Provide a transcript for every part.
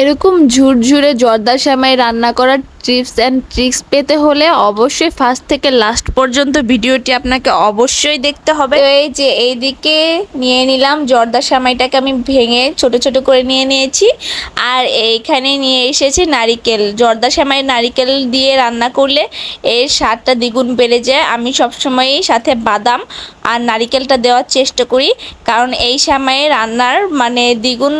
এরকম ঝুরঝুরে জর্দা শ্যামাই রান্না করার টিপস অ্যান্ড ট্রিক্স পেতে হলে অবশ্যই ফার্স্ট থেকে লাস্ট পর্যন্ত ভিডিওটি আপনাকে অবশ্যই দেখতে হবে। এই যে এইদিকে নিয়ে নিলাম, জর্দা সামাইটাকে আমি ভেঙে ছোট ছোট করে নিয়ে নিয়েছি। আর এইখানে নিয়ে এসেছি নারিকেল। জর্দা সেমাই নারিকেল দিয়ে রান্না করলে এর স্বাদটা দ্বিগুণ বেড়ে যায়। আমি সবসময়ই সাথে বাদাম আর নারিকেলটা দেওয়ার চেষ্টা করি, কারণ এই সময়ে রান্নার মানে দ্বিগুণ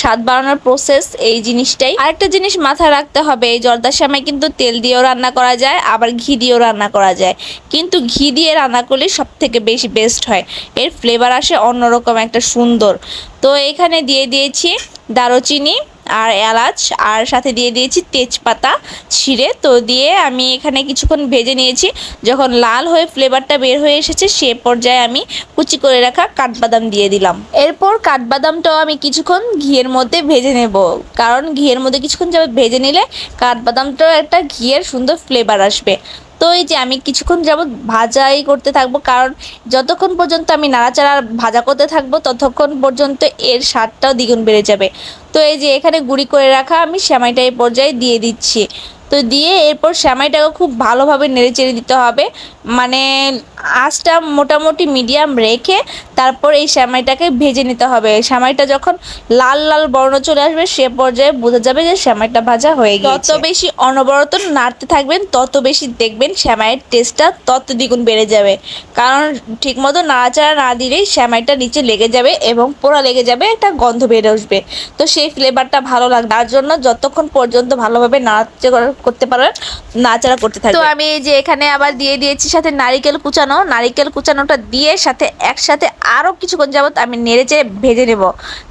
স্বাদ বাড়ানোর প্রসেস এই জিনিসটাই। আরেকটা জিনিস মাথায় রাখতে হবে, এই জর্দা সময় কিন্তু তেল দিয়েও রান্না করা যায়, আবার ঘি দিয়েও রান্না করা যায়। কিন্তু ঘি দিয়ে রান্না করলে সব থেকে বেশি বেস্ট হয়। এর ফ্লেভার আসে অন্যরকম একটা সুন্দর। তো এখানে দিয়ে দিয়েছি দারুচিনি আর এলাচ, আর সাথে দিয়ে দিয়েছি তেজপাতা, ছিঁড়ে। তো দিয়ে আমি এখানে কিছুক্ষণ ভেজে নিয়েছি। যখন লাল হয়ে ফ্লেভারটা বের হয়ে এসেছে, সে পর্যায়ে আমি কুচি করে রাখা কাঠবাদাম দিয়ে দিলাম। এরপর কাঠবাদামটাও আমি কিছুক্ষণ ঘিয়ের মধ্যে ভেজে নেব। কারণ ঘিয়ের মধ্যে কিছুক্ষণ যাবে ভেজে নিলে কাঠবাদামটাও একটা ঘিয়ের সুন্দর ফ্লেভার আসবে। তো এই যে আমি কিছুক্ষণ যাবত ভাজাই করতে থাকব, কারণ যতক্ষণ পর্যন্ত আমি নাড়াচাড়া ভাজা করতে থাকব, ততক্ষণ পর্যন্ত এর স্বাদটাও দ্বিগুণ বেড়ে যাবে। তো এই যে এখানে গুঁড়ি করে রাখা আমি সেমাইটা এই পর্যায়ে দিয়ে দিচ্ছি। তো দিয়ে এরপর সেমাইটাকে খুব ভালোভাবে নেড়ে চেড়ে দিতে হবে। মানে আঁচটা মোটামুটি মিডিয়াম রেখে তারপর এই সেমাইটাকে ভেজে নিতে হবে। সেমাইটা যখন লাল লাল বর্ণ চলে আসবে, সে পর্যায়ে বোঝা যাবে যে সেমাইটা ভাজা হয়ে গেছে তত বেশি অনবরত নাড়তে থাকবেন, তত বেশি দেখবেন সেমাইয়ের টেস্টটা তত দ্বিগুণ বেড়ে যাবে। কারণ ঠিকমতো নাড়াচাড়া না দিলেই সেমাইটা নিচে লেগে যাবে এবং পোড়া লেগে যাবে, একটা গন্ধ বেড়ে আসবে তো সেই ফ্লেভারটা ভালো লাগবে। তার জন্য যতক্ষণ পর্যন্ত ভালোভাবে নাড়াচাড়া করতে পারেন নাড়াচাড়া করতে থাকবে। তো আমি যে এখানে আবার দিয়ে দিয়েছি সাথে নারিকেল কুচানো। নারিকেল কুচানোটা দিয়ে সাথে একসাথে আরও কিছুক্ষণ যাবত আমি নেড়ে চেড়ে ভেজে নেব।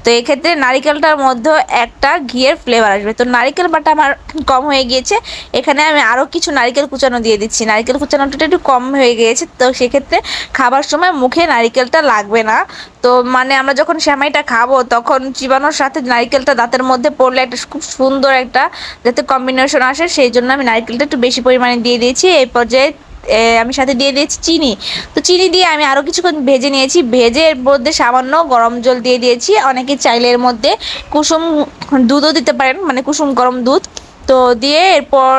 তো এক্ষেত্রে নারিকেলটার মধ্যে একটা ঘিয়ের ফ্লেভার আসবে। তো নারিকেল বাটা আমার কম হয়ে গিয়েছে। এখানে আমি আরও কিছু নারিকেল কুচানো দিয়ে দিচ্ছি। নারিকেল কুচানোটা একটু কম হয়ে গিয়েছে। তো সেক্ষেত্রে খাবার সময় মুখে নারিকেলটা লাগবে না। তো মানে আমরা যখন সেমাইটা খাব, তখন চিবানোর সাথে নারিকেলটা দাঁতের মধ্যে পড়লে একটা খুব সুন্দর একটা যাতে কম্বিনেশন আসে, সেই জন্য আমি নারিকেলটা একটু বেশি পরিমাণে দিয়ে দিয়েছি। এই পর্যায়ে আমি সাথে দিয়ে দিয়েছি চিনি। তো চিনি দিয়ে আমি আরও কিছুক্ষণ ভেজে নিয়েছি। ভেজে এর মধ্যে সামান্য গরম জল দিয়ে দিয়েছি। অনেকে চাইলে এর মধ্যে কুসুম দুধও দিতে পারেন মানে কুসুম গরম দুধ। তো দিয়ে এরপর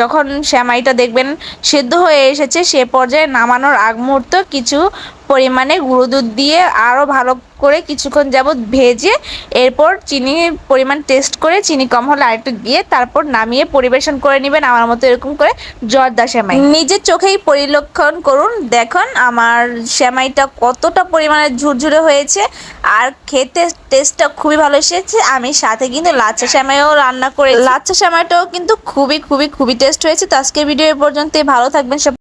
যখন শ্যামাইটা দেখবেন সেদ্ধ হয়ে এসেছে, সে পর্যায়ে নামানোর আগ মুহূর্ত কিছু পরিমাণে গুঁড়ো দুধ দিয়ে আরও ভালো করে কিছুক্ষণ যাবত ভেজে এরপর চিনি পরিমাণ টেস্ট করে চিনি কম হলে আরেকটু দিয়ে তারপর নামিয়ে পরিবেশন করে নেবেন আমার মতো এরকম করে জর্দা সেমাই। নিজের চোখেই পরিলক্ষণ করুন। দেখুন আমার সেমাইটা কতটা পরিমাণে ঝুরঝুরে হয়েছে আর খেতে টেস্টটা খুবই ভালো এসেছে। আমি সাথে কিন্তু লাচ্চা সেমাইও রান্না করে লাচ্চা সেমাইটাও কিন্তু খুবই খুবই খুবই টেস্ট হয়েছে। তো আজকের ভিডিও এ পর্যন্তই। ভালো থাকবেন সব